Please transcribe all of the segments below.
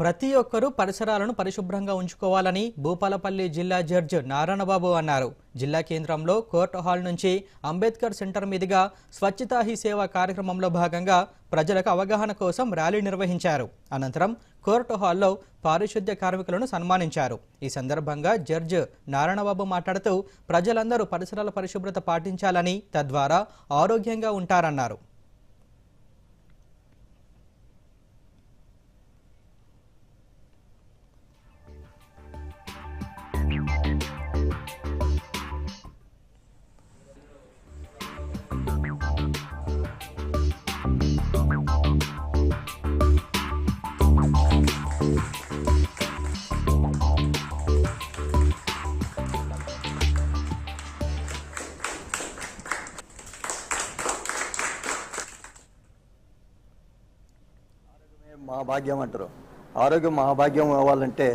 ప్రతి ఒక్కరూ పరిసరాలను పరిశుభ్రంగా ఉంచుకోవాలని భూపాలపల్లి జిల్లా జడ్జ్ నారాయణబాబు అన్నారు. జిల్లా కేంద్రంలో కోర్టు హాల్ నుంచి అంబేద్కర్ సెంటర్ మీదుగా స్వచ్ఛతా హీ సేవ కార్యక్రమంలో భాగంగా ప్రజలకు అవగాహన కోసం ర్యాలీ నిర్వహించారు. అనంతరం కోర్టు హాల్లో పారిశుద్ధ్య కార్మికులను సన్మానించారు. ఈ సందర్భంగా జడ్జ్ నారాయణబాబు మాట్లాడుతూ ప్రజలందరూ పరిసరాల పరిశుభ్రత పాటించాలని తద్వారా ఆరోగ్యంగా ఉంటారన్నారు. మహాభాగ్యం అంటారు. ఆరోగ్యం మహాభాగ్యం అవ్వాలంటే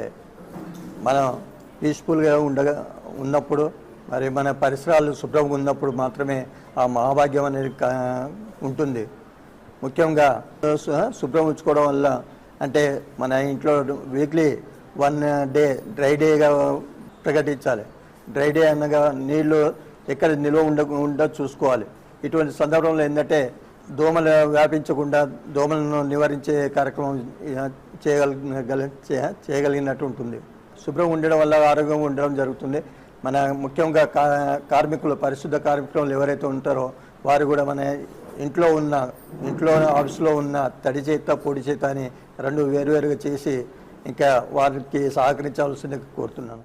మనం పీస్ఫుల్గా ఉండగా ఉన్నప్పుడు మరి మన పరిసరాలు శుభ్రంగా ఉన్నప్పుడు మాత్రమే ఆ మహాభాగ్యం అనేది ఉంటుంది. ముఖ్యంగా శుభ్రం ఉంచుకోవడం వల్ల అంటే మన ఇంట్లో వీక్లీ వన్ డే డ్రై డేగా ప్రకటించాలి. డ్రై డే అనగా నీళ్ళు ఎక్కడ నిల్వ ఉండ ఉండ చూసుకోవాలి. ఇటువంటి సందర్భంలో ఏంటంటే దోమలు వ్యాపించకుండా దోమలను నివారించే కార్యక్రమం చేయగల చేయగలిగినట్టు ఉంటుంది. శుభ్రం ఉండడం వల్ల ఆరోగ్యంగా ఉండడం జరుగుతుంది. మన ముఖ్యంగా కా కార్మికులు పరిశుద్ధ కార్మికులు ఎవరైతే ఉంటారో వారు కూడా మన ఇంట్లో ఉన్న ఇంట్లో ఆఫీస్లో ఉన్న తడి చేత పొడి చేత అని రెండు వేరువేరుగా చేసి ఇంకా వారికి సహకరించాల్సిందిగా కోరుతున్నాను.